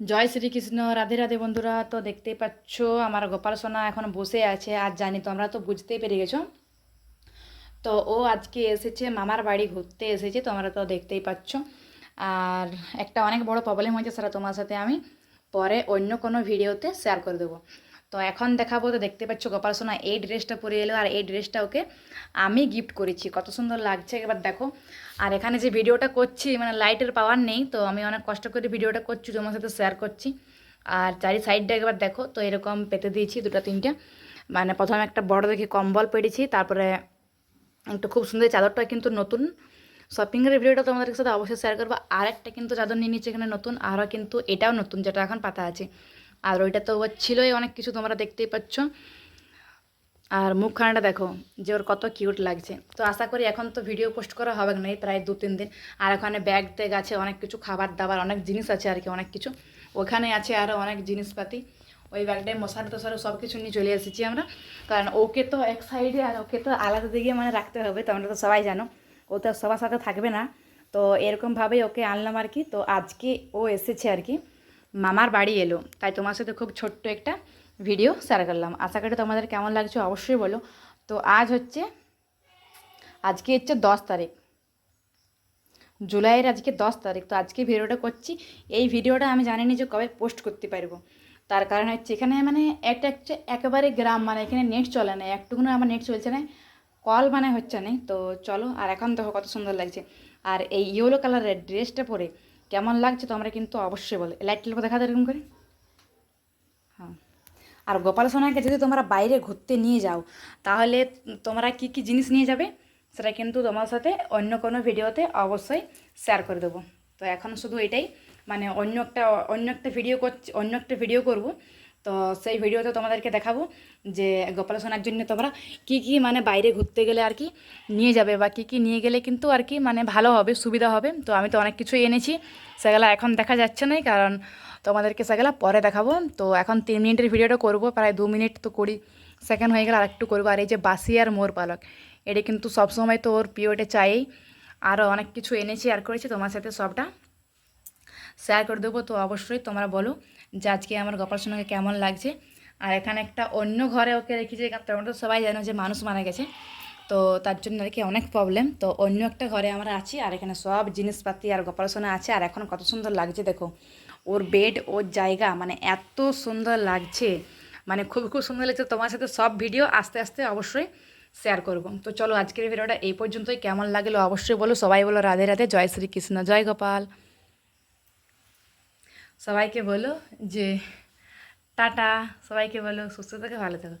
জয় শ্রীকৃষ্ণ, রাধে রাধে বন্ধুরা। তো দেখতেই পাচ্ছ, আমার গোপাল সোনা এখন বসে আছে। আর জানি তোমরা তো বুঝতেই পেরে গেছো। তো ও আজকে এসেছে, মামার বাড়ি ঘুরতে এসেছে, তোমরা তো দেখতেই পাচ্ছ। আর একটা অনেক বড় প্রবলেম হয়েছে, সেটা তোমার সাথে আমি পরে অন্য কোনো ভিডিওতে শেয়ার করে দেবো। তো এখন দেখাবো, তো দেখতে পাচ্ছ গোপাল সোনা এই ড্রেসটা পরে এলো আর এই ড্রেসটা ওকে আমি গিফট করেছি। কত সুন্দর লাগছে, এবার দেখো। আর এখানে যে ভিডিওটা করছি মানে লাইটের পাওয়ার নেই, তো আমি অনেক কষ্ট করে ভিডিওটা করছি, তোমার সাথে শেয়ার করছি। আর চারি সাইডটা একবার দেখো, তো এরকম পেতে দিয়েছি দুটো তিনটে। মানে প্রথমে একটা বড় দেখে কম্বল পেরেছি, তারপরে একটা খুব সুন্দর চাদরটা কিন্তু নতুন। শপিংয়ের ভিডিওটা তোমাদের সাথে অবশ্যই শেয়ার করব। আর একটা কিন্তু চাদর নিয়ে নিচ্ছে এখানে নতুন, আরও কিন্তু এটাও নতুন, যেটা এখন পাতা আছে। আর ওইটা তো ওর ছিলই অনেক কিছু তোমরা দেখতেই পাচ্ছ। আর মুখখানাটা দেখো যে ওর কত কিউট লাগছে। তো আশা করি এখন তো ভিডিও পোস্ট করা হবে না প্রায় দু তিন দিন। আর ওখানে ব্যাগ ট্যাগ আছে, অনেক কিছু খাবার দাবার, অনেক জিনিস আছে আর কি, অনেক কিছু। ওখানে আছে আরও অনেক জিনিসপাতি। ওই ব্যাগটায় মশারি টশারি সব কিছু নিয়ে চলে এসেছি আমরা। কারণ ওকে তো এক সাইডে আর ওকে তো আলাদা দিকে মানে রাখতে হবে, তোমরা তো সবাই জানো। ও তো সবার সাথে থাকবে না। তো এরকমভাবেই ওকে আনলাম আর কি। তো আজকে ও এসেছে আর কি। মামার বাড়ি এলো। তাই তোমার সাথে খুব ছোট্ট একটা ভিডিও শেয়ার করলাম। আশা করি তোমাদের কেমন লাগছে অবশ্যই বলো। তো আজ হচ্ছে, আজকে হচ্ছে দশ তারিখ। জুলাইয়ের আজকে দশ তারিখ। তো আজকে ভিডিওটা করছি। এই ভিডিওটা আমি জানি না যে কবে পোস্ট করতে পারব। তার কারণ হচ্ছে এখানে মানে একটা হচ্ছে একেবারে গ্রাম মানে এখানে নেট চলে না। একটুকুনো আমার নেট চলছে না। কল মানে হচ্ছে না। তো চলো, আর এখন দেখো কত সুন্দর লাগছে। আর এই ইয়েলো কালারের ড্রেসটা পরে কেমন লাগছে তোমরা কিন্তু অবশ্যই বলো। লাইট দেখা যায় এরকম করে? হ্যাঁ। আর গোপাল সোনাকে যদি তোমরা বাইরে ঘুরতে নিয়ে যাও, তাহলে তোমরা কি কি জিনিস নিয়ে যাবে, সেটা কিন্তু তোমার সাথে অন্য কোনো ভিডিওতে অবশ্যই শেয়ার করে দেবো। তো এখন শুধু এটাই মানে অন্য একটা অন্য একটা ভিডিও করছি, অন্য একটা ভিডিও করব। তো সেই ভিডিওতে তোমাদেরকে দেখাবো যে গোপাল সোনার জন্য তোমরা কি কি মানে বাইরে ঘুরতে গেলে আর কি নিয়ে যাবে বা কি কি নিয়ে গেলে কিন্তু আর কি মানে ভালো হবে, সুবিধা হবে। তো আমি তো অনেক কিছুই এনেছি, সেগুলো এখন দেখা যাচ্ছে না কারণ তোমাদেরকে সেগুলো পরে দেখাবো। তো এখন তিন মিনিটের ভিডিওটা করব, প্রায় দু মিনিট তো কুড়ি সেকেন্ড হয়ে গেলে আরেকটু করব। আর এই যে বাসি আর মোর পালক, এটা কিন্তু সবসময় তো ওর প্রিয়টা চাই। আরও অনেক কিছু এনেছি আর করেছি, তোমার সাথে সবটা শেয়ার করে দেবো। তো অবশ্যই তোমরা বলো যে আজকে আমার গোপাল সোনাকে কেমন লাগছে। আর এখানে একটা অন্য ঘরে ওকে রেখেছি তোমরা তো সবাই জানো যে মানুষ মারা গেছে। তো তার জন্য আর কি অনেক প্রবলেম তো অন্য একটা ঘরে আমরা আছি আর এখানে সব জিনিসপাতি আর গোপাল সোনা আছে। আর এখন কত সুন্দর লাগছে দেখো। ওর বেড ওর জায়গা মানে এত সুন্দর লাগছে। মানে খুব খুব সুন্দর লাগছে। তোমার সাথে সব ভিডিও আস্তে আস্তে অবশ্যই শেয়ার করব। তো চলো আজকের ভিডিওটা এই পর্যন্তই। কেমন লাগল অবশ্যই বলো। সবাই বলো রাধে রাধে। জয় শ্রীকৃষ্ণ। জয় গোপাল। সবাইকে বলো যে টাটা সবাইকে বলো সুস্থ থেকে ভালো থাকো।